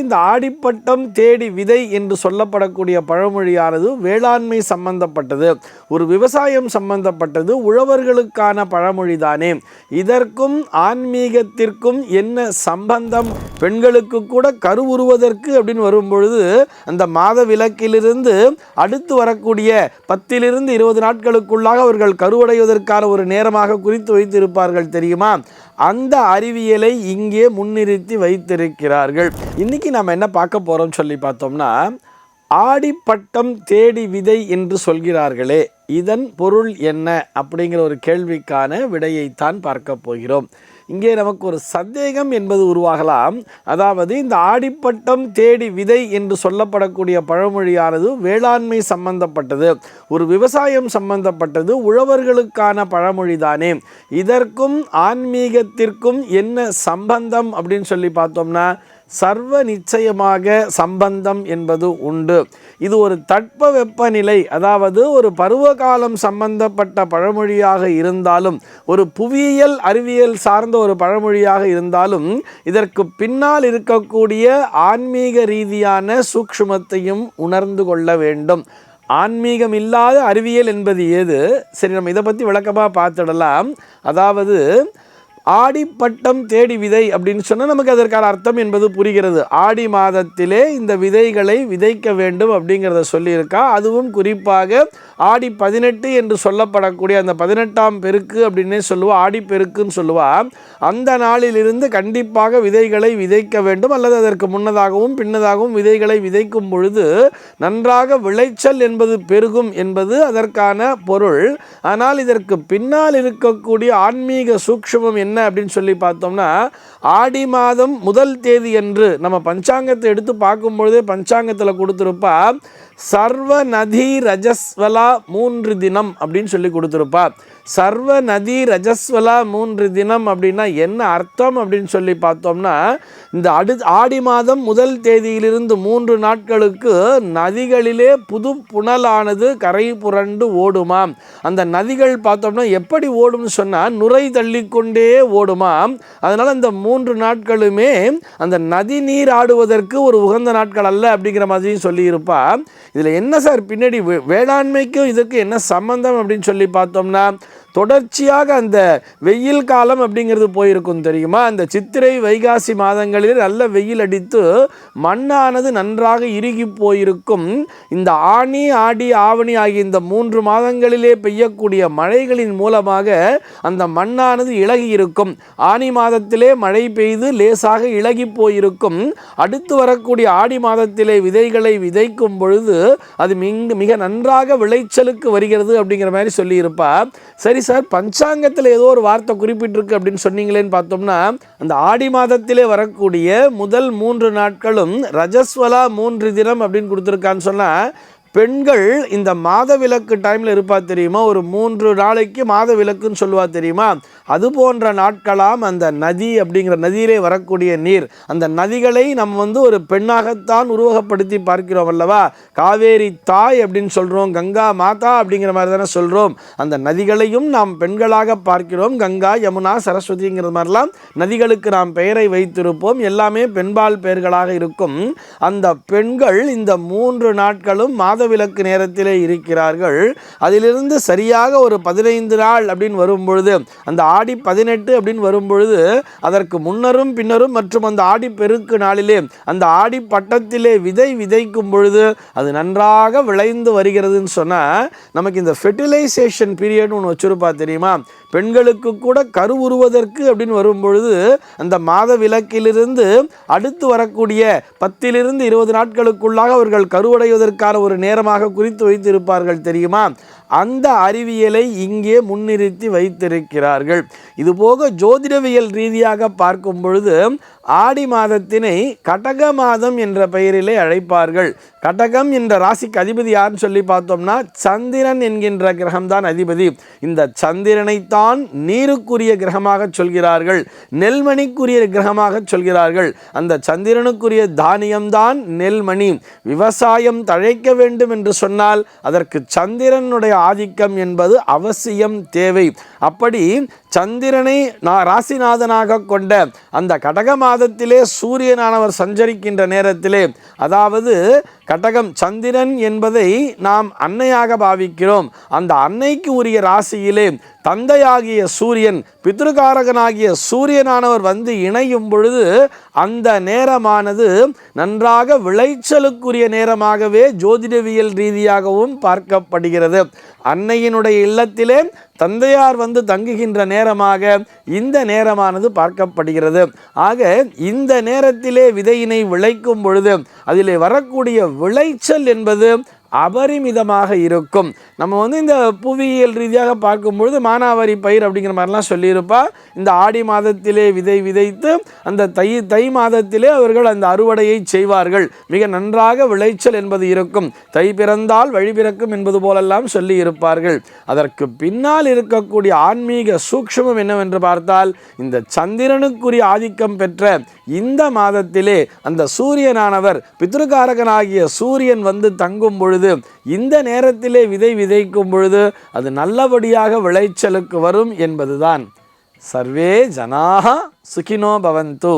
இந்த ஆடிப்பட்டம் தேடி விதை என்று சொல்லப்படக்கூடிய பழமொழியானது வேளாண்மை சம்பந்தப்பட்டது. ஒரு விவசாயம் சம்பந்தப்பட்டது உழவர்களுக்கான பழமொழி தானே இதற்கும் ஆன்மீகத்திற்கும் என்ன சம்பந்தம்? பெண்களுக்கு கூட கருவுருவதற்கு அப்படின்னு வரும்பொழுது அந்த மாத விளக்கிலிருந்து அடுத்து வரக்கூடிய பத்திலிருந்து இருபது நாட்களுக்குள்ளாக அவர்கள் கருவடைவதற்கான ஒரு நேரமாக குறித்து வைத்திருப்பார்கள் தெரியுமா? அந்த அறிவியலை இங்கே முன்னிறுத்தி வைத்திருக்கிறார்கள். இன்னைக்கு நம்ம என்ன பார்க்க போகிறோம்னு சொல்லி பார்த்தோம்னா ஆடிப்பட்டம் தேடி விதை என்று சொல்கிறார்களே இதன் பொருள் என்ன அப்படிங்கிற ஒரு கேள்விக்கான விடையைத்தான் பார்க்க போகிறோம். இங்கே நமக்கு ஒரு சந்தேகம் என்பது உருவாகலாம். அதாவது இந்த ஆடிப்பட்டம் தேடி விதை என்று சொல்லப்படக்கூடிய பழமொழியானது வேளாண்மை சம்பந்தப்பட்டது. ஒரு விவசாயம் சம்பந்தப்பட்டது உழவர்களுக்கான பழமொழி தானே இதற்கும் ஆன்மீகத்திற்கும் என்ன சம்பந்தம் அப்படின்னு சொல்லி பார்த்தோம்னா சர்வ நிச்சயமாக சம்பந்தம் என்பது உண்டு. இது ஒரு தட்ப வெப்பநிலை அதாவது ஒரு பருவகாலம் சம்பந்தப்பட்ட பழமொழியாக இருந்தாலும் ஒரு புவியியல் அறிவியல் சார்ந்த ஒரு பழமொழியாக இருந்தாலும் இதற்கு பின்னால் இருக்கக்கூடிய ஆன்மீக ரீதியான சூக்ஷ்மத்தையும் உணர்ந்து கொள்ள வேண்டும். ஆன்மீகம் இல்லாத அறிவியல் என்பது ஏது? சரி நம்ம இதை பற்றி விளக்கமாக பார்த்துடலாம். அதாவது ஆடிப்பட்டம் தேடி விதை அப்படின்னு சொன்னால் நமக்கு அதற்கான அர்த்தம் என்பது புரிகிறது. ஆடி மாதத்திலே இந்த விதைகளை விதைக்க வேண்டும் அப்படிங்கிறத சொல்லியிருக்கா. அதுவும் குறிப்பாக ஆடி பதினெட்டு என்று சொல்லப்படக்கூடிய அந்த பதினெட்டாம் பெருக்கு அப்படின்னே சொல்லுவா ஆடி பெருக்குன்னு சொல்லுவா. அந்த நாளிலிருந்து கண்டிப்பாக விதைகளை விதைக்க வேண்டும். அல்லது அதற்கு முன்னதாகவும் பின்னதாகவும் விதைகளை விதைக்கும் பொழுது நன்றாக விளைச்சல் என்பது பெருகும் என்பது அதற்கான பொருள். ஆனால் இதற்கு பின்னால் இருக்கக்கூடிய ஆன்மீக சூக்ஷ்மம் என்ன அப்படின்னு சொல்லி பார்த்தோம்னா ஆடி மாதம் முதல் தேதி என்று நம்ம பஞ்சாங்கத்தை எடுத்து பார்க்கும்பொழுதே பஞ்சாங்கத்தில் கொடுத்துருப்பா சர்வ நதி ரஜஸ்வலா மூன்று தினம் அப்படின்னு சொல்லி கொடுத்துருப்பா. சர்வ நதி ரஜஸ்வலா மூன்று தினம் அப்படின்னா என்ன அர்த்தம் அப்படின்னு சொல்லி பார்த்தோம்னா இந்த அடு ஆடி மாதம் முதல் தேதியிலிருந்து மூன்று நாட்களுக்கு நதிகளிலே புது புனலானது கரை புரண்டு ஓடுமாம். அந்த நதிகள் பார்த்தோம்னா எப்படி ஓடும்னு சொன்னால் நுரை தள்ளிக்கொண்டே ஓடுமாம் அதனால் அந்த மூன்று நாட்களுமே அந்த நதி நீர் ஆடுவதற்கு ஒரு உகந்த நாட்கள் அல்ல அப்படிங்கிற மாதிரியும் சொல்லியிருப்பா. இதில் என்ன சார் பின்னாடி வே- வேளாண்மைக்கும் இதுக்கு என்ன சம்பந்தம் அப்படின்னு சொல்லி பார்த்தோம்னா தொடர்ச்சியாக அந்த வெயில் காலம் அப்படிங்கிறது போயிருக்கும் தெரியுமா? அந்த சித்திரை வைகாசி மாதங்களில் நல்ல வெயில் அடித்து மண்ணானது நன்றாக இறுகி போயிருக்கும். இந்த ஆனி ஆடி ஆவணி ஆகிய இந்த மூன்று மாதங்களிலே பெய்யக்கூடிய மழைகளின் மூலமாக அந்த மண்ணானது இழகி இருக்கும். ஆனி மாதத்திலே மழை பெய்து லேசாக இழகி போயிருக்கும். அடுத்து வரக்கூடிய ஆடி மாதத்திலே விதைகளை விதைக்கும் பொழுது அது மிக மிக நன்றாக விளைச்சலுக்கு வருகிறது அப்படிங்கிற மாதிரி சொல்லியிருப்பா சரி சார் பஞ்சாங்கத்தில் ஏதோ ஒரு வார்த்தை குறிப்பிட்டிருக்கு அப்படின்னு சொன்னீங்களேன்னு பார்த்தோம்னா அந்த ஆடி மாதத்திலே வரக்கூடிய முதல் மூன்று நாட்களும் ரஜஸ்வலா மூன்று தினம் அப்படின்னு கொடுத்துருக்கான்னு சொன்னால் பெண்கள் இந்த மாத விளக்கு டைமில் இருப்பா தெரியுமா? ஒரு மூன்று நாளைக்கு மாத விளக்குன்னு சொல்லுவா தெரியுமா? அது போன்ற நாட்களாம் அந்த நதி அப்படிங்கிற நதியிலே வரக்கூடிய நீர். அந்த நதிகளை நம்ம வந்து ஒரு பெண்ணாகத்தான் உருவகப்படுத்தி பார்க்கிறோம் அல்லவா? காவேரி தாய் அப்படின்னு சொல்கிறோம் கங்கா மாதா அப்படிங்கிற மாதிரி தானே சொல்கிறோம் அந்த நதிகளையும் நாம் பெண்களாக பார்க்கிறோம் கங்கா யமுனா சரஸ்வதிங்கிற மாதிரிலாம் நதிகளுக்கு நாம் பெயரை வைத்திருப்போம். எல்லாமே பெண்பால் பெயர்களாக இருக்கும். அந்த பெண்கள் இந்த மூன்று நாட்களும் மாதவிலக்கு நேரத்திலே இருக்கிறார்கள். அதிலிருந்து சரியாக ஒரு பதினைந்து நாள் அப்படின்னு வரும்பொழுது அந்த ஆடி பதினெட்டு அப்படின்னு வரும்பொழுது அதற்கு முன்னரும் பின்னரும் மற்றும் அந்த ஆடி பெருக்கு நாளிலே அந்த ஆடி பட்டத்திலே விதை விதைக்கும் பொழுது அது நன்றாக விளைந்து வருகிறதுன்னு சொன்னால் நமக்கு இந்த ஃபெர்டிலைசேஷன் பீரியட்னு ஒன்று வச்சுருப்பா தெரியுமா? பெண்களுக்கு கூட கரு உருவதற்கு அப்படின்னு வரும்பொழுது அந்த மாத விலக்கிலிருந்து அடுத்து வரக்கூடிய பத்திலிருந்து இருபது நாட்களுக்குள்ளாக அவர்கள் கருவடைவதற்கான ஒரு நேரமாக குறித்து வைத்திருப்பார்கள் தெரியுமா? அந்த அறிவியலை இங்கே முன்னிறுத்தி வைத்திருக்கிறார்கள். இதுபோக ஜோதிடவியல் ரீதியாக பார்க்கும் பொழுது ஆடி மாதத்தினை கடக மாதம் என்ற பெயரிலே அழைப்பார்கள். கடகம் என்ற ராசிக்கு அதிபதி யாருன்னு சொல்லி பார்த்தோம்னா சந்திரன் என்கின்ற கிரகம்தான் அதிபதி. இந்த சந்திரனைத்தான் நீருக்குரிய கிரகமாக சொல்கிறார்கள் நெல்மணிக்குரிய கிரகமாக சொல்கிறார்கள். அந்த சந்திரனுக்குரிய தானியம்தான் நெல்மணி. விவசாயம் தழைக்க வேண்டும் என்று சொன்னால் அதற்கு சந்திரனுடைய ஆதிக்கம் என்பது அவசியம் தேவை. அப்படி சந்திரனை நான் ராசிநாதனாக கொண்ட அந்த கடக மாதத்திலே சூரியனானவர் சஞ்சரிக்கின்ற நேரத்திலே அதாவது கடகம் சந்திரன் என்பதை நாம் அன்னையாக பாவிக்கிறோம். அந்த அன்னைக்கு உரிய ராசியிலே தந்தையாகிய சூரியன் பித்ருகாரகனாகிய சூரியனானவர் வந்து இணையும் பொழுது அந்த நேரமானது நன்றாக விளைச்சலுக்குரிய நேரமாகவே ஜோதிடவியல் ரீதியாகவும் பார்க்கப்படுகிறது. அன்னையினுடைய இல்லத்திலே தந்தையார் வந்து தங்குகின்ற நேரமாக இந்த நேரமானது பார்க்கப்படுகிறது. ஆக இந்த நேரத்திலே விதையினை விளைக்கும் பொழுது அதிலே வரக்கூடிய விளைச்சல் என்பது அபரிமிதமாக இருக்கும். நம்ம வந்து இந்த புவியியல் ரீதியாக பார்க்கும் பொழுது மானாவாரி பயிர் அப்படிங்கிற மாதிரிலாம் சொல்லியிருப்பா. இந்த ஆடி மாதத்திலே விதை விதைத்து அந்த தை தை மாதத்திலே அவர்கள் அந்த அறுவடையை செய்வார்கள். மிக நன்றாக விளைச்சல் என்பது இருக்கும். தை பிறந்தால் வழி பிறக்கும் என்பது போலெல்லாம் சொல்லி இருப்பார்கள் அதற்கு பின்னால் இருக்கக்கூடிய ஆன்மீக சூக்ஷ்மம் என்னவென்று பார்த்தால் இந்த சந்திரனுக்குரிய ஆதிக்கம் பெற்ற இந்த மாதத்திலே அந்த சூரியனானவர் பித்ருகாரகனாகிய சூரியன் வந்து தங்கும் பொழுது இந்த நேரத்திலே விதை விதைக்கும் பொழுது அது நல்லபடியாக விளைச்சலுக்கு வரும் என்பதுதான். சர்வே ஜனாக சுகினோ பவந்து.